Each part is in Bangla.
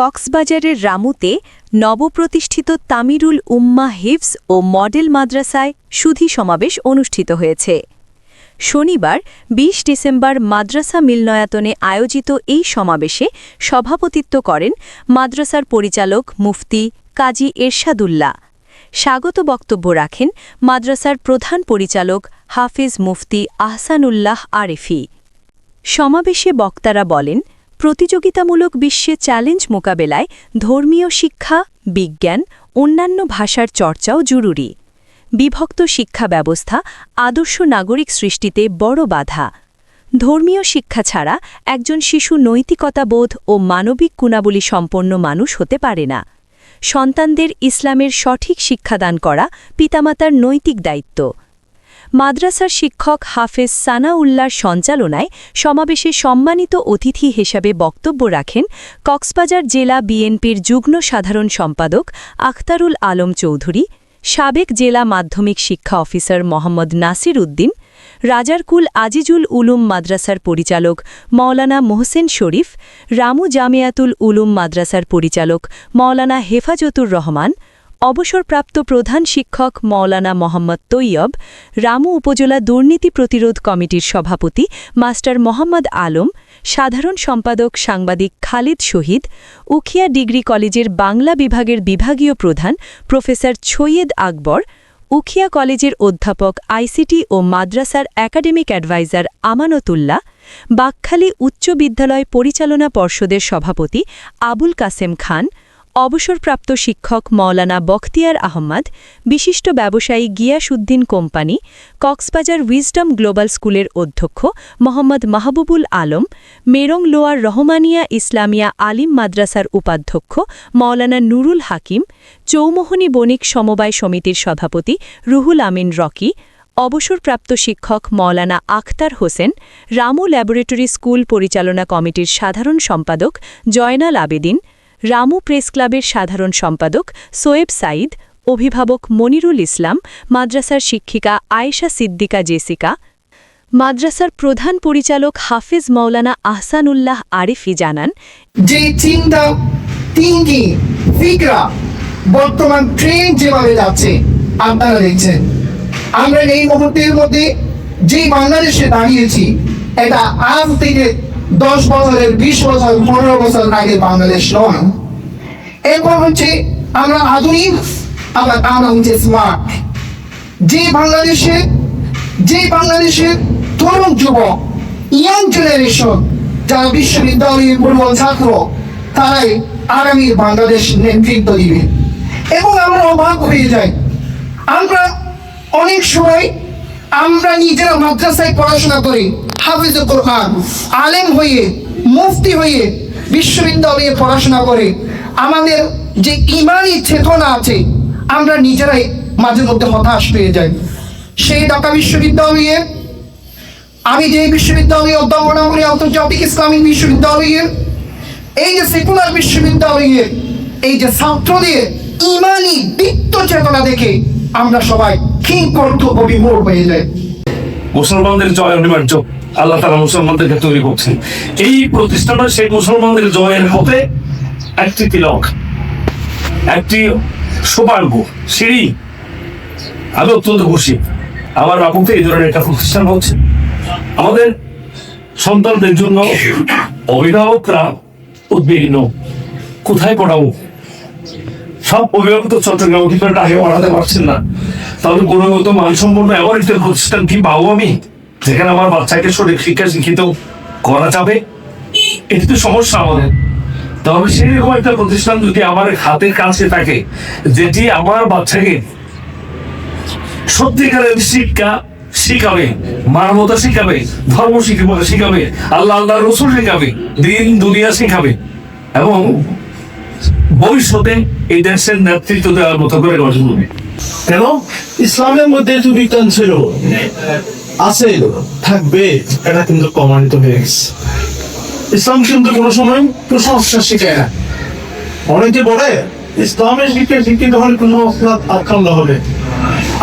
কক্সবাজারের রামুতে নবপ্রতিষ্ঠিত তামিরুল উম্মা হিফস ও মডেল মাদ্রাসায় সুধী সমাবেশ অনুষ্ঠিত হয়েছে। শনিবার ২০ ডিসেম্বর মাদ্রাসা মিলনয়াতনে আয়োজিত এই সমাবেশে সভাপতিত্ব করেন মাদ্রাসার পরিচালক মুফতি কাজী এরশাদুল্লাহ। স্বাগত বক্তব্য রাখেন মাদ্রাসার প্রধান পরিচালক হাফিজ মুফতি আহসানুল্লাহ আরেফি। সমাবেশে বক্তারা বলেন প্রতিযোগিতামূলক বিশ্বে চ্যালেঞ্জ মোকাবেলায় ধর্মীয় শিক্ষা, বিজ্ঞান, অন্যান্য ভাষার চর্চাও জরুরি। বিভক্ত শিক্ষা ব্যবস্থা আদর্শ নাগরিক সৃষ্টিতে বড় বাধা। ধর্মীয় শিক্ষা ছাড়া একজন শিশু নৈতিকতাবোধ ও মানবিক গুণাবলী সম্পন্ন মানুষ হতে পারে না। সন্তানদের ইসলামের সঠিক শিক্ষাদান করা পিতামাতার নৈতিক দায়িত্ব। মাদ্রাসার শিক্ষক হাফেজ সানাউল্লার সঞ্চালনায় সমাবেশে সম্মানিত অতিথি হিসাবে বক্তব্য রাখেন কক্সবাজার জেলা বিএনপির যুগ্ম সাধারণ সম্পাদক আখতারুল আলম চৌধুরী, সাবেক জেলা মাধ্যমিক শিক্ষা অফিসার মোহাম্মদ নাসির উদ্দিন, রাজারকুল আজিজুল উলুম মাদ্রাসার পরিচালক মৌলানা মোহসেন শরীফ, রামু জামিয়াতুল উলুম মাদ্রাসার পরিচালক মৌলানা হেফাজতুর রহমান অবসরপ্রাপ্ত প্রধান শিক্ষক মৌলানা মোহাম্মদ তৈয়ব, রামু উপজেলা দুর্নীতি প্রতিরোধ কমিটির সভাপতি মাস্টার মোহাম্মদ আলম, সাধারণ সম্পাদক সাংবাদিক খালিদ শহীদ, উখিয়া ডিগ্রি কলেজের বাংলা বিভাগের বিভাগীয় প্রধান প্রফেসর ছৈয়দ আকবর, উখিয়া কলেজের অধ্যাপক আইসিটি ও মাদ্রাসার একাডেমিক অ্যাডভাইজার আমানতুল্লাহ, বাকখালী উচ্চ বিদ্যালয় পরিচালনা পর্ষদের সভাপতি আবুল কাসেম খান অবসরপ্রাপ্ত শিক্ষক মৌলানা বখতিয়ার আহমদ, বিশিষ্ট ব্যবসায়ী Giasuddin company, Cox's Bazar wisdom global স্কুলের অধ্যক্ষ মোহাম্মদ মাহবুবুল আলম মেরং লোয়ার রহমানিয়া ইসলামিয়া আলিম মাদ্রাসার উপাধ্যক্ষ মৌলানা নুরুল হাকিম, চৌমোহনী বণিক সমবায় সমিতির সভাপতি রুহুল আমিন রকি, অবসরপ্রাপ্ত শিক্ষক মৌলানা আখতার হোসেন, রামু ল্যাবরেটরি স্কুল পরিচালনা কমিটির সাধারণ সম্পাদক জয়নাল আবেদিন রামু প্রেস ক্লাবের সাধারণ সম্পাদক সোয়েব সাইদ অভিভাবক মনিরুল ইসলাম, মাদ্রাসার শিক্ষিকা আয়েশা সিদ্দিকা জেসিকা, মাদ্রাসার প্রধান পরিচালক হাফিজ মৌলানা আহসানুল্লাহ আরিফি জানান, যে চিন্তা থিঙ্কিং ফিকরা বর্তমান ট্রেন যেভাবে যাচ্ছে, আপনারা দেখছেন। আমরা এই মুহূর্তের মধ্যে যে বাংলাদেশে দাঁড়িয়েছি, এটা আজ থেকে দশ বছরের, বিশ বছর, পনেরো বছর আগে বাংলাদেশ নয় এরপর হচ্ছে আমরা আধুনিক, আবার আমরা হচ্ছে স্মার্ট যে বাংলাদেশে, যে বাংলাদেশের তরুণ যুবক ইয়াং জেনারেশন যারা বিশ্ববিদ্যালয়ের দুর্বল ছাত্র, তারাই আগামী বাংলাদেশ নেতৃত্ব দিবে। এবং আমরা অবাক হয়ে যাই। আমরা অনেক সময় আমরা নিজেরা মাদ্রাসায় পড়াশোনা করি। হাফিজ কোরআন, আলেম হয়ে, মুফতি হয়ে বিশ্ববিদ্যালয়ে পড়াশোনা করে, আমাদের যে ইমানি চেতনা আছে, আমরা নিজেরাই মাঝে মধ্যে হতাশ পেয়ে যাই। সেই ঢাকা বিশ্ববিদ্যালয়ে, আমি যে বিশ্ববিদ্যালয়ে অধ্যাপনা করি আন্তর্জাতিক ইসলামিক বিশ্ববিদ্যালয়ের এই যে সেকুলার বিশ্ববিদ্যালয়ের এই যে ছাত্রদের ইমানি দীপ্ত চেতনা দেখে আমরা সবাই কি কর্তব্য বিমূর হয়ে যাই। মুসলমানদের জয় অনিবার্য। আল্লাহ তারা মুসলমানদেরকে তৈরি করছেন। এই প্রতিষ্ঠানটা সেই মুসলমানদের জয়ের পথে একটি তিলক, একটি সোপাঙ্গ সিঁড়ি। আমি অত্যন্ত খুশি। আমার বাপুতে এই ধরনের একটা প্রতিষ্ঠান হচ্ছে। আমাদের সন্তানদের জন্য অভিভাবকরা উদ্বিগ্ন। কোথায় পড়াবো? সব অভিভাবক তো চট্টগ্রাম অধিকার আগে পড়াতে পারছেন না। তাহলে গুণগত মানসম্পন্ন একটা প্রতিষ্ঠান কি পাবো আমি? যেখানে আমার বাচ্চাকে শরীর শিক্ষা শিক্ষিত করা যাবে? এটি তো সমস্যা আমাদের। তবে সেরকম একটা প্রতিষ্ঠান যদি আমার হাতের কাছে থাকে, যেটি আমার বাচ্চাকে সত্যিকারের শিক্ষা শিখাবে, মানবতা শিখাবে, ধর্ম শিখাবে, আল্লাহ আল্লাহ রসুল শিখাবে, দিন দুনিয়া শিখাবে, এবং ভবিষ্যতে এই দেশের নেতৃত্ব দেওয়ার মতো করে গঠন করবে। কেন ইসলামের মধ্যে ছিল, আছে থাকবে, এটা কিন্তু প্রমাণিত হয়ে গেছে। ইসলাম কিন্তু কোনো সময় কুসংস্কার শিখায় না। অনেকে বলে, ইসলামের শিক্ষা শিক্ষিত হলে অপরাধ আক্রান্ত হবে।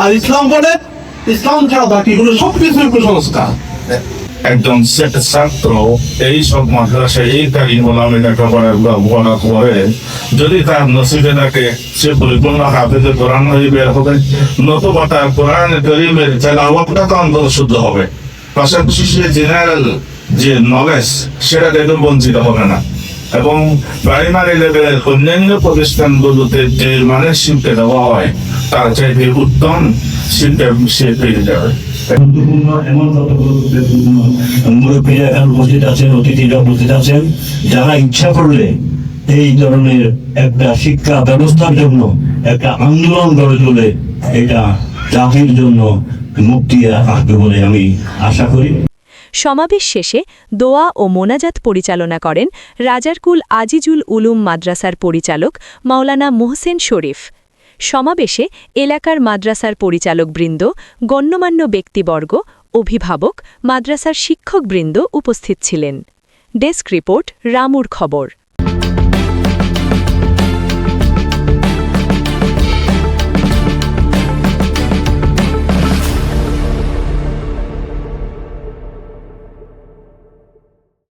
আর ইসলাম বলে, ইসলাম ছাড়া বাকিগুলো সব কিছুই কুসংস্কার। একজন ছাত্র এই সব মাদ্রাসায় এই কারিম ওলামে লেখাপড়া পড়া করে, যদি তার নসিবে থাকে সে পরিপূর্ণ হাফেজে কোরআন হয়ে বের হবে, নতুবা তার কোরআন করিমের তেলাওয়াতটা তো অন্তত শুদ্ধ হবে। পাশাপাশি সে জেনারেল যে নলেজ সেটা থেকে বঞ্চিত হবে না। এবং প্রাইমারি লেভেলের অন্যান্য প্রতিষ্ঠানগুলোতে যে মানের শিল্পে দেওয়া হয়, তার চাইতে উত্তম শিল্পে সে পেয়ে যাবে। যারা ইচ্ছা করলে এই ধরনের একটা শিক্ষা ব্যবস্থার জন্য, একটা আন্দোলন গড়ে তোলে, এটা জন্য মুক্তি আসবে বলে আমি আশা করি। সমাবেশ শেষে দোয়া ও মোনাজাত পরিচালনা করেন রাজারকুল আজিজুল উলুম মাদ্রাসার পরিচালক মাওলানা মোহসেন শরীফ। সমাবেশে এলাকার মাদ্রাসার পরিচালকবৃন্দ, গণ্যমান্য ব্যক্তিবর্গ, অভিভাবক, মাদ্রাসার শিক্ষকবৃন্দ উপস্থিত ছিলেন। ডেস্ক রিপোর্ট, রামুর খবর।